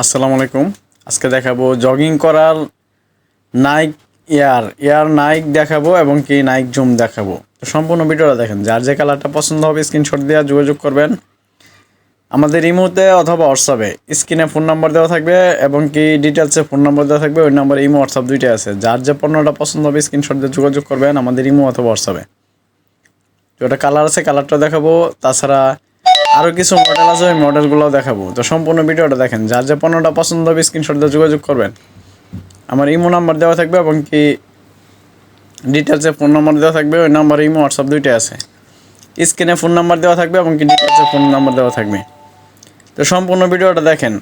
আসসালামু আলাইকুম। আজকে দেখাবো জগিং করার নাইক এয়ার এয়ার নাইক দেখাবো এবং কি নাইক জুম দেখাবো। তো সম্পূর্ণ ভিডিওটা দেখেন, যার যে কালারটা পছন্দ হবে স্ক্রিনশট দিয়ে যোগাযোগ করবেন। আমাদের ইমোতে অথবা হোয়াটসঅ্যাপে স্ক্রিনে ফোন নাম্বার দেওয়া থাকবে এবং কি ডিটেলসে ফোন নাম্বার দেওয়া থাকবে, ওই নাম্বারে ইমো হোয়াটসঅ্যাপ দুইটাই আছে। যার যে পণ্যটা পছন্দ হবে স্ক্রিনশট দিয়ে যোগাযোগ করবেন আমাদের ইমো অথবা হোয়াটসঅ্যাপে তো ওটা কালার আছে কালারটা দেখাবো। তাছাড়া আরও কিছু মডেল আছে, ওই মডেলগুলো দেখাবো। তো সম্পূর্ণ ভিডিওটা দেখেন, যার যে পণ্যটা পছন্দ হবে স্ক্রিনশট দিয়ে যোগাযোগ করবেন। আমার ইমো নাম্বার দেওয়া থাকবে এবং কি ডিটেলসে ফোন নাম্বার দেওয়া থাকবে, ওই নাম্বার ইমো হোয়াটসঅ্যাপ দুইটাই আছে। স্ক্রিনে ফোন নাম্বার দেওয়া থাকবে এবং কি ডিটেলসে ফোন নাম্বার দেওয়া থাকবে। তো সম্পূর্ণ ভিডিওটা দেখেন,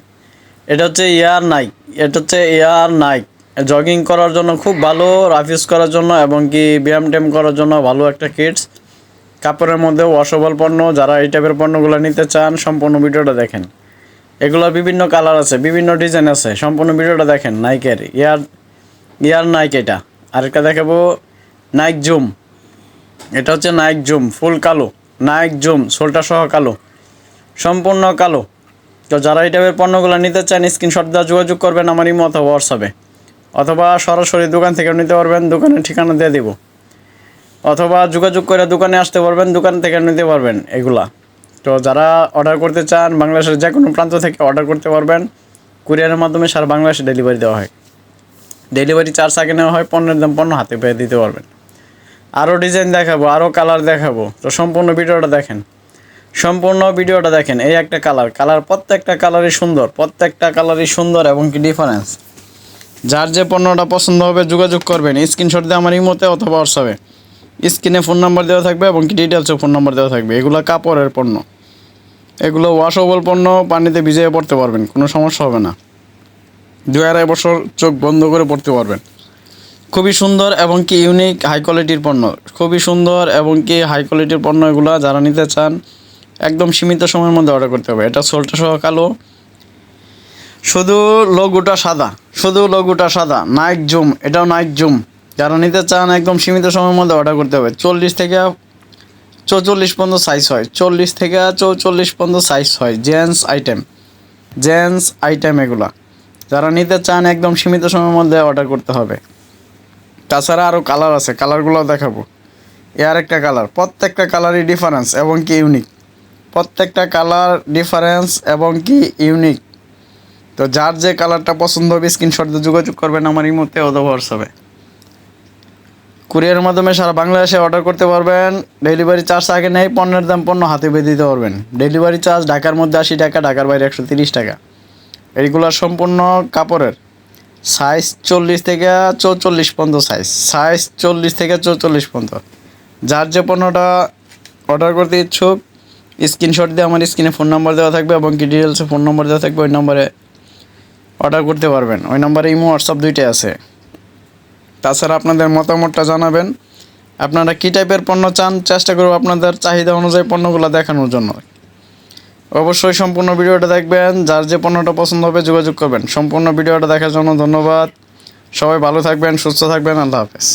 এটা হচ্ছে এয়ার নাইক এটা হচ্ছে এয়ার নাইক জগিং করার জন্য খুব ভালো রাফিউজ করার জন্য এবং কি ব্যায়াম ট্যাম করার জন্য ভালো একটা কিটস কাপড়ের মধ্যে ওয়াশেবল পণ্য, যারা এই টাইপের পণ্যগুলো নিতে চান, সম্পূর্ণ ভিডিওটা দেখেন। এগুলোর বিভিন্ন কালার আছে, বিভিন্ন ডিজাইন আছে, সম্পূর্ণ ভিডিওটা দেখেন নাইকের ইয়ার ইয়ার নাইক এটা। আরেকটা দেখাবো নাইক জুম এটা হচ্ছে নাইক জুম ফুল কালো। নাইক জুম সোলটা সহ কালো। সম্পূর্ণ কালো। তো যারা এই টাইপের পণ্যগুলো নিতে চান স্ক্রিনশট দেওয়া যোগাযোগ করবেন আমার ইমো অথবা হোয়াটসঅ্যাপে অথবা সরাসরি দোকান থেকেও নিতে পারবেন, দোকানের ঠিকানা দিয়ে দিব। অথবা যোগাযোগ করে দোকানে আসতে পারবেন, দোকান থেকে নিতে পারবেন এগুলা। তো যারা অর্ডার করতে চান, বাংলাদেশের যে কোনো প্রান্ত থেকে অর্ডার করতে পারবেন, কুরিয়ারের মাধ্যমে সারা বাংলাদেশে ডেলিভারি দেওয়া হয়। ডেলিভারি চার্জ আগে নেওয়া হয়, পণ্যের দাম পণ্য হাতে পেয়ে দিতে পারবেন। আরও ডিজাইন দেখাবো আরও কালার দেখাবো। তো সম্পূর্ণ ভিডিওটা দেখেন। সম্পূর্ণ ভিডিওটা দেখেন, এই একটা কালার কালার প্রত্যেকটা কালারই সুন্দর, প্রত্যেকটা কালারই সুন্দর এবং কি ডিফারেন্স যার যে পণ্যটা পছন্দ হবে, যোগাযোগ করবেন। স্ক্রিনশট দিয়ে আমার ইমোতে অথবা হোয়াটসঅ্যাপে স্ক্রিনে ফোন নাম্বার দেওয়া থাকবে এবং কি ডিটেলসে ফোন নাম্বার দেওয়া থাকবে। এগুলো কাপড়ের পণ্য। এগুলো ওয়াশেবল পণ্য, পানিতে ভিজিয়ে পড়তে পারবেন, কোনো সমস্যা হবে না। দু আড়াই বছর চোখ বন্ধ করে পড়তে পারবেন। খুবই সুন্দর এবং কি ইউনিক হাই কোয়ালিটির পণ্য। খুবই সুন্দর এবং কি হাই কোয়ালিটির পণ্য এগুলো যারা নিতে চান, একদম সীমিত সময়ের মধ্যে অর্ডার করতে হবে। এটা সোলটা সহ কালো। শুধু লোগোটা সাদা। শুধু লোগোটা সাদা। নাইক জুম এটাও নাইক জুম যারা নিতে চান একদম সীমিত সময়ের মধ্যে অর্ডার করতে হবে, চল্লিশ থেকে চৌচল্লিশ পর্যন্ত সাইজ হয়, চল্লিশ থেকে চৌচল্লিশ পর্যন্ত সাইজ হয় জেন্টস আইটেম জেন্টস আইটেম এগুলা। যারা নিতে চান একদম সীমিত সময়ের মধ্যে অর্ডার করতে হবে। তাছাড়া আরও কালার আছে কালারগুলো দেখাবো। এ আরেকটা কালার প্রত্যেকটা কালারই ডিফারেন্স এবং কি ইউনিক প্রত্যেকটা কালার ডিফারেন্স এবং কি ইউনিক তো যার যে কালারটা পছন্দ হবে স্ক্রিনশট যোগাযোগ করবেন আমার এই মুহূর্তে অথবা হোয়াটসঅ্যাপে কুরিয়ারের মাধ্যমে সারা বাংলাদেশে অর্ডার করতে পারবেন। ডেলিভারি চার্জ আগে নেই, পণ্যের দাম পণ্য হাতে পেয়ে দিতে পারবেন। ডেলিভারি চার্জ ঢাকার মধ্যে আশি টাকা, ঢাকার বাইরে একশো তিরিশ টাকা। এইগুলো সম্পূর্ণ কাপড়ের। সাইজ চল্লিশ থেকে চৌচল্লিশ পর্যন্ত সাইজ সাইজ চল্লিশ থেকে চৌচল্লিশ পর্যন্ত। যার যে পণ্যটা অর্ডার করতে ইচ্ছুক স্ক্রিনশট দিয়ে আমার স্ক্রিনে ফোন নাম্বার দেওয়া থাকবে এবং কি ডিটেলসে ফোন নাম্বার দেওয়া থাকবে, ওই নম্বরে অর্ডার করতে পারবেন। ওই নম্বরে ইমো হোয়াটসঅ্যাপ দুইটাই আছে। তাছাড়া আপনাদের মতামতটা জানাবেন। আপনারা কী টাইপের পণ্য চান, চেষ্টা করব আপনাদের চাহিদা অনুযায়ী পণ্যগুলো দেখানোর জন্য। অবশ্যই সম্পূর্ণ ভিডিওটা দেখবেন, যার যে পণ্যটা পছন্দ হবে যোগাযোগ করবেন। সম্পূর্ণ ভিডিওটা দেখার জন্য ধন্যবাদ। সবাই ভালো থাকবেন, সুস্থ থাকবেন, আল্লাহ হাফেজ।